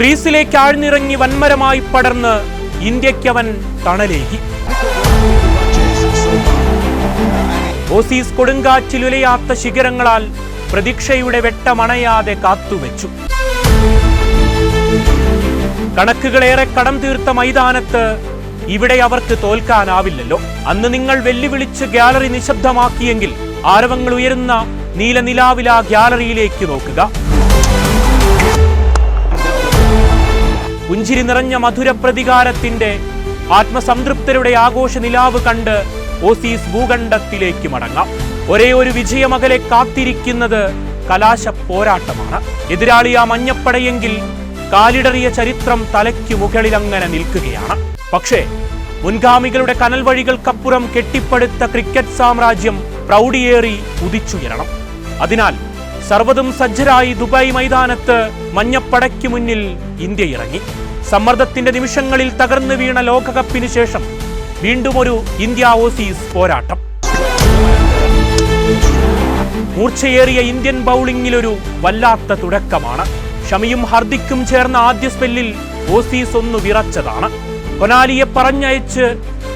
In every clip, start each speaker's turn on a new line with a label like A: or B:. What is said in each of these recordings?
A: ക്രീസിലേക്ക് ആഴ്ന്നിറങ്ങി വൻമരമായി പടർന്ന് ഇന്ത്യക്കവൻ തണലേകി. ഓസീസ് കൊടുങ്കാറ്റിലുലയാത്ത ശിഖരങ്ങളാൽ പ്രതീക്ഷയുടെ വെട്ടമണയാതെ കാത്തുവെച്ചു. കണക്കുകളേറെ കടം തീർത്ത മൈതാനത്ത് ഇവിടെ അവർക്ക് തോൽക്കാനാവില്ലല്ലോ. അന്ന് നിങ്ങൾ വെല്ലുവിളിച്ച് ഗ്യാലറി നിശബ്ദമാക്കിയെങ്കിൽ ആരവങ്ങൾ ഉയരുന്ന നീലനിലാവില ഗ്യാലറിയിലേക്ക് നോക്കുക. പുഞ്ചിരി നിറഞ്ഞ മധുര പ്രതികാരത്തിന്റെ ആത്മസംതൃപ്തരുടെ ആഘോഷ നിലാവ് കണ്ട് ഓസീസ് ഭൂഖണ്ഡത്തിലേക്ക് മടങ്ങാം. ഒരേ ഒരു വിജയമകലെ കാത്തിരിക്കുന്നത് കലാശ പോരാട്ടമാണ് എതിരാളി ആ മഞ്ഞപ്പടയെങ്കിൽ കാലിടറിയ ചരിത്രം തലയ്ക്ക് മുകളിൽ അങ്ങനെ നിൽക്കുകയാണ്. പക്ഷേ മുൻഗാമികളുടെ കനൽ വഴികൾക്കപ്പുറം കെട്ടിപ്പടുത്ത ക്രിക്കറ്റ് സാമ്രാജ്യം പ്രൗഢിയേറി ഉദിച്ചുയരണം അതിനാൽ സർവതും സജ്ജരായി ദുബായ് മൈതാനത്ത് മഞ്ഞപ്പടയ്ക്ക് മുന്നിൽ ഇന്ത്യ ഇറങ്ങി. സമ്മർദ്ദത്തിന്റെ നിമിഷങ്ങളിൽ തകർന്നു വീണ ലോകകപ്പിന് ശേഷം വീണ്ടും ഒരു ഇന്ത്യ ഓസീസ് പോരാട്ടം. മൂർച്ചയേറിയ ഇന്ത്യൻ ബൗളിംഗിലൊരു വല്ലാത്ത തുടക്കമാണ്. ഷമിയും ഹർദിക്കും ചേർന്ന ആദ്യ സ്പെല്ലിൽ ഓസീസ് ഒന്ന് വിറച്ചതാണ്. കൊനാലിയെ പറഞ്ഞയച്ച്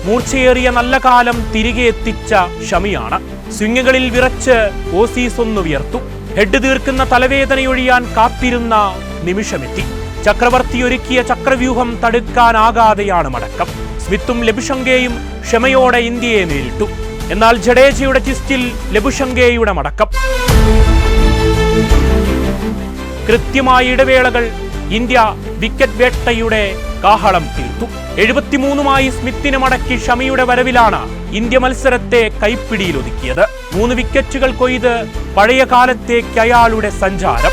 A: മൂർച്ചയേറിയ നല്ല കാലം തിരികെ എത്തിച്ച ഷമിയാണ്. സ്വിങ്ങുകളിൽ വിറച്ച് ഓസീസ് ഒന്ന് വിയർത്തു. ഹെഡ് തീർക്കുന്ന തലവേദനയൊഴിയാൻ കാത്തിരുന്ന നിമിഷമെത്തി. ചക്രവർത്തി ഒരുക്കിയ ചക്രവ്യൂഹം തടുക്കാനാകാതെയാണ് മടക്കം. സ്മിത്തും ലബുഷങ്കയും ക്ഷമയോടെ ഇന്ത്യയെ നേരിട്ടു. എന്നാൽ ജഡേജയുടെ ചിസ്റ്റിൽ ലബുഷങ്കയുടെ മടക്കം. കൃത്യമായ ഇടവേളകൾ ഇന്ത്യ വിക്കറ്റ് വേട്ടയുടെ കാഹളം തീർത്തു. എഴുപത്തിമൂന്നുമായി സ്മിത്തിനെ മടക്കി ഷമിയുടെ വരവിലാണ് ഇന്ത്യ മത്സരത്തെ കൈപ്പിടിയിലൊതുക്കിയത്. മൂന്ന് വിക്കറ്റുകൾ കൊയ്ത് പഴയ കാലത്തേക്ക് അയാളുടെ സഞ്ചാരം.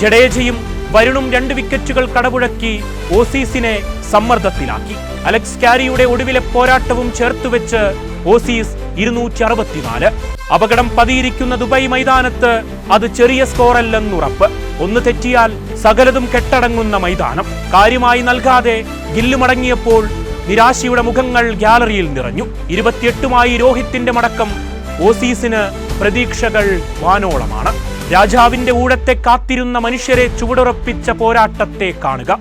A: ജഡേജയും വരുണും രണ്ട് വിക്കറ്റുകൾ കടപുഴക്കി ഓസീസിനെ സമ്മർദ്ദത്തിലാക്കി. അലക്സ് കാരിയുടെ ഒടുവിലെ പോരാട്ടവും ചേർത്തുവെച്ച് ഓസീസ് ഇരുന്നൂറ്റി അറുപത്തിനാല്. അപകടം പതിയിരിക്കുന്ന ദുബായ് മൈതാനത്ത് അത് ചെറിയ സ്കോറല്ലെന്നുറപ്പ് ഒന്ന് തെറ്റിയാൽ സകലതും കെട്ടടങ്ങുന്ന മൈതാനം. കാര്യമായി നൽകാതെ ഗില്ല് മടങ്ങിയപ്പോൾ നിരാശയുടെ മുഖങ്ങൾ ഗ്യാലറിയിൽ നിറഞ്ഞു. ഇരുപത്തിയെട്ടുമായി രോഹിത്തിന്റെ മടക്കം ഓസീസിന് പ്രതീക്ഷകൾ വാനോളമാണ്. രാജാവിന്റെ ഊഴത്തെ കാത്തിരുന്ന മനുഷ്യരെ ചുവടുറപ്പിച്ച പോരാട്ടത്തെ കാണുക.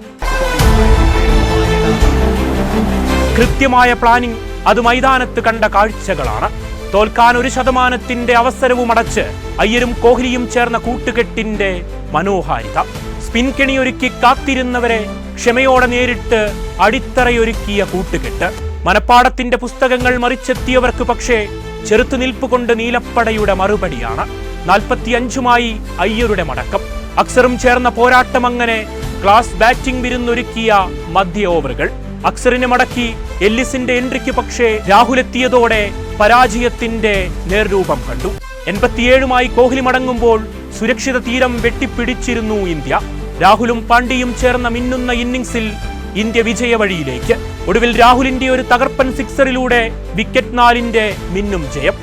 A: കൃത്യമായ പ്ലാനിംഗ് അത് മൈതാനത്ത് കണ്ട കാഴ്ചകളാണ്. തോൽക്കാൻ ഒരു ശതമാനത്തിന്റെ അവസരവും അടച്ച് അയ്യരും കോഹ്ലിയും ചേർന്ന കൂട്ടുകെട്ടിന്റെ മനോഹാരിത. സ്പിൻ കെണിയൊരുക്കി കാത്തിരുന്നവരെ ക്ഷമയോടെ നേരിട്ട് അടിത്തറയൊരുക്കിയ കൂട്ടുകെട്ട്. മനപ്പാടത്തിന്റെ പുസ്തകങ്ങൾ മറിച്ചെത്തിയവർക്ക് പക്ഷേ ചെറുത്തുനിൽപ്പ് കൊണ്ട് നീലപ്പടയുടെ മറുപടിയാണ്. നാൽപ്പത്തിയഞ്ചുമായി അയ്യരുടെ മടക്കം. അക്സറും ചേർന്ന പോരാട്ടം അങ്ങനെ ക്ലാസ് ബാറ്റിംഗ് വിരുന്നൊരുക്കിയ മധ്യ ഓവറുകൾ. അക്സറിനെ മടക്കി എല്ലിസിന്റെ എൻട്രിക്ക് പക്ഷേ രാഹുൽ എത്തിയതോടെ പരാജയത്തിന്റെ നേർരൂപം കണ്ടു. എൺപത്തിയേഴുമായി കോഹ്ലി മടങ്ങുമ്പോൾ സുരക്ഷിത തീരം വെട്ടിപ്പിടിച്ചിരുന്നു ഇന്ത്യ. രാഹുലും പാണ്ഡ്യയും ചേർന്ന മിന്നുന്ന ഇന്നിംഗ്സിൽ ഇന്ത്യ വിജയവഴിയിലേക്ക് ഒടുവിൽ രാഹുലിന്റെ ഒരു തകർപ്പൻ സിക്സറിലൂടെ വിക്കറ്റ് നാലിന്റെ മിന്നും ജയം.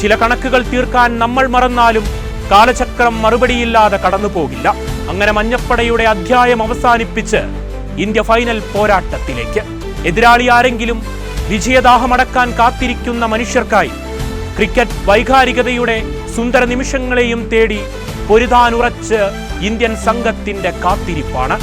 A: ചില കണക്കുകൾ തീർക്കാൻ നമ്മൾ മറന്നാലും കാലചക്രം മറുപടിയില്ലാതെ കടന്നുപോകില്ല. അങ്ങനെ മഞ്ഞപ്പടയുടെ അധ്യായം അവസാനിപ്പിച്ച് ഇന്ത്യ ഫൈനൽ പോരാട്ടത്തിലേക്ക്. എതിരാളി ആരെങ്കിലും വിജയദാഹമടക്കാൻ കാത്തിരിക്കുന്ന മനുഷ്യർക്കായി ക്രിക്കറ്റ് വൈകാരികതയുടെ സുന്ദര നിമിഷങ്ങളെയും തേടി പൊരുതാനുറച്ച് ഇന്ത്യൻ സംഘത്തിന്റെ കാത്തിരിപ്പാണ്.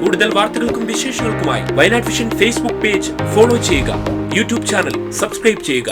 B: കൂടുതൽ വാർത്തകൾക്കും വിശേഷങ്ങൾക്കുമായി Wayanad Vision Facebook page follow ചെയ്യുക. യൂട്യൂബ് ചാനൽ സബ്സ്ക്രൈബ് ചെയ്യുക.